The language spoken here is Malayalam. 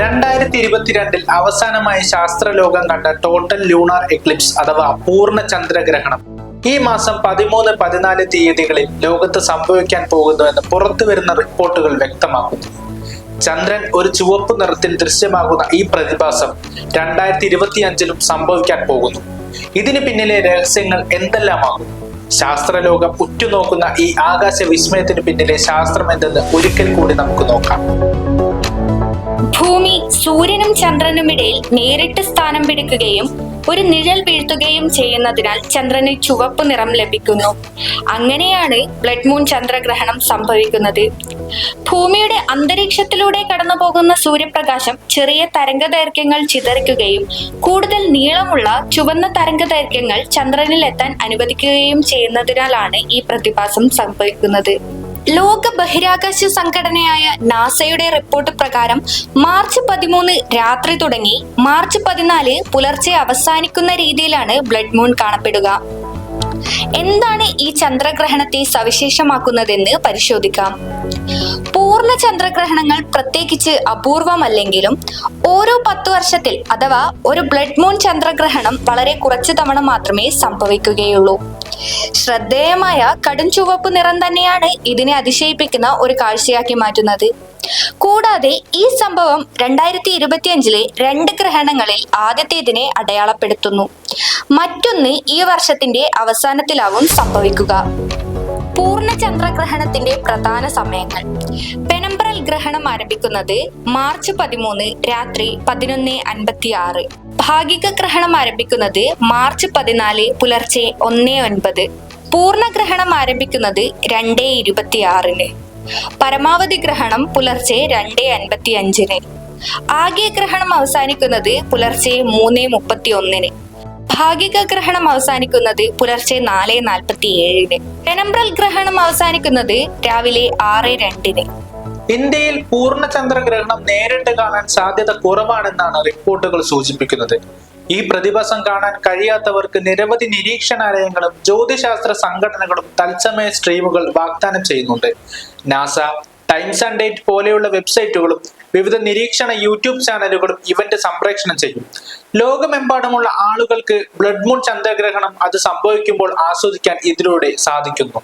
രണ്ടായിരത്തി ഇരുപത്തിരണ്ടിൽ അവസാനമായി ശാസ്ത്രലോകം കണ്ട ടോട്ടൽ ലൂണാർ എക്ലിപ്സ് അഥവാ പൂർണ ചന്ദ്രഗ്രഹണം. ഈ മാസം പതിമൂന്ന് പതിനാല് തീയതികളിൽ ലോകത്ത് സംഭവിക്കാൻ പോകുന്നുവെന്ന് പുറത്തുവരുന്ന റിപ്പോർട്ടുകൾ വ്യക്തമാക്കുന്നു. ചന്ദ്രൻ ഒരു ചുവപ്പ് നിറത്തിൽ ദൃശ്യമാകുന്ന ഈ പ്രതിഭാസം രണ്ടായിരത്തി ഇരുപത്തിയഞ്ചിലും സംഭവിക്കാൻ പോകുന്നു. ഇതിന് പിന്നിലെ രഹസ്യങ്ങൾ എന്തെല്ലാമാകും? ശാസ്ത്രലോകം ഉറ്റുനോക്കുന്ന ഈ ആകാശ വിസ്മയത്തിന് പിന്നിലെ ശാസ്ത്രം എന്തെന്ന് ഒരിക്കൽ കൂടി നമുക്ക് നോക്കാം. സൂര്യനും ചന്ദ്രനും ഇടയിൽ നേരിട്ട് സ്ഥാനം പിടിക്കുകയും ഒരു നിഴൽ വീഴ്ത്തുകയും ചെയ്യുന്നതിനാൽ ചന്ദ്രന് ചുവപ്പ് നിറം ലഭിക്കുന്നു. അങ്ങനെയാണ് ബ്ലഡ് മൂൺ ചന്ദ്രഗ്രഹണം സംഭവിക്കുന്നത്. ഭൂമിയുടെ അന്തരീക്ഷത്തിലൂടെ കടന്നു പോകുന്ന സൂര്യപ്രകാശം ചെറിയ തരംഗദൈർഘ്യങ്ങൾ ചിതറിക്കുകയും കൂടുതൽ നീളമുള്ള ചുവന്ന തരംഗദൈർഘ്യങ്ങൾ ചന്ദ്രനിൽ എത്താൻ അനുവദിക്കുകയും ചെയ്യുന്നതിനാലാണ് ഈ പ്രതിഭാസം സംഭവിക്കുന്നത്. ലോക ബഹിരാകാശ സംഘടനയായ നാസയുടെ റിപ്പോർട്ട് പ്രകാരം മാർച്ച് പതിമൂന്ന് രാത്രി തുടങ്ങി മാർച്ച് പതിനാല് പുലർച്ചെ അവസാനിക്കുന്ന രീതിയിലാണ് ബ്ലഡ് മൂൺ കാണപ്പെടുക. എന്താണ് ഈ ചന്ദ്രഗ്രഹണത്തെ സവിശേഷമാക്കുന്നതെന്ന് പരിശോധിക്കാം. പൂർണ ചന്ദ്രഗ്രഹണങ്ങൾ പ്രത്യേകിച്ച് അപൂർവമല്ലെങ്കിലും ഓരോ പത്തു വർഷത്തിൽ അഥവാ ഒരു ബ്ലഡ് മൂൺ ചന്ദ്രഗ്രഹണം വളരെ കുറച്ചു തവണ മാത്രമേ സംഭവിക്കുകയുള്ളൂ. ശ്രദ്ധേയമായ കടും ചുവപ്പ് നിറം തന്നെയാണ് ഇതിനെ അതിശയിപ്പിക്കുന്ന ഒരു കാഴ്ചയാക്കി മാറ്റുന്നത്. കൂടാതെ ഈ സംഭവം രണ്ടായിരത്തി ഇരുപത്തിയഞ്ചിലെ രണ്ട് ഗ്രഹണങ്ങളിൽ ആദ്യത്തേതിനെ അടയാളപ്പെടുത്തുന്നു. മറ്റൊന്ന് ഈ വർഷത്തിന്റെ അവസാനത്തിലാവും സംഭവിക്കുക. പൂർണ ചന്ദ്രഗ്രഹണത്തിന്റെ പ്രധാന സമയങ്ങൾ. പെനംബ്രൽ ഗ്രഹണം ആരംഭിക്കുന്നത് മാർച്ച് പതിമൂന്ന് രാത്രി പതിനൊന്ന് അൻപത്തി ആറ് ഭാഗിക ഗ്രഹണം ആരംഭിക്കുന്നത് മാർച്ച് പതിനാല് പുലർച്ചെ ഒന്ന് ഒൻപത്. പൂർണഗ്രഹണം ആരംഭിക്കുന്നത് രണ്ട് ഇരുപത്തി ആറിന് പരമാവധി ഗ്രഹണം പുലർച്ചെ രണ്ട് അൻപത്തി അഞ്ചിന് ആകെ ഗ്രഹണം അവസാനിക്കുന്നത് പുലർച്ചെ മൂന്ന് മുപ്പത്തി ഒന്നിന് ഭാഗിക ഗ്രഹണം അവസാനിക്കുന്നത് പുലർച്ചെ നാല് നാൽപ്പത്തി ഏഴിന് പെനംബ്രൽ ഗ്രഹണം അവസാനിക്കുന്നത് രാവിലെ ആറ് രണ്ടിന്. ഇന്ത്യയിൽ പൂർണ ചന്ദ്രഗ്രഹണം നേരിട്ട് കാണാൻ സാധ്യത കുറവാണെന്നാണ് റിപ്പോർട്ടുകൾ സൂചിപ്പിക്കുന്നത്. ഈ പ്രതിഭാസം കാണാൻ കഴിയാത്തവർക്ക് നിരവധി നിരീക്ഷണാലയങ്ങളും ജ്യോതിശാസ്ത്ര സംഘടനകളും തത്സമയ സ്ട്രീമുകൾ വാഗ്ദാനം ചെയ്യുന്നുണ്ട്. നാസ ടൈംസ് ആൻഡ് ഡേറ്റ് പോലെയുള്ള വെബ്സൈറ്റുകളും വിവിധ നിരീക്ഷണ യൂട്യൂബ് ചാനലുകളും ഇവന്റ് സംപ്രേഷണം ചെയ്യും. ലോകമെമ്പാടുമുള്ള ആളുകൾക്ക് ബ്ലഡ് മൂൺ ചന്ദ്രഗ്രഹണം അത് സംഭവിക്കുമ്പോൾ ആസ്വദിക്കാൻ ഇതിലൂടെ സാധിക്കുന്നു.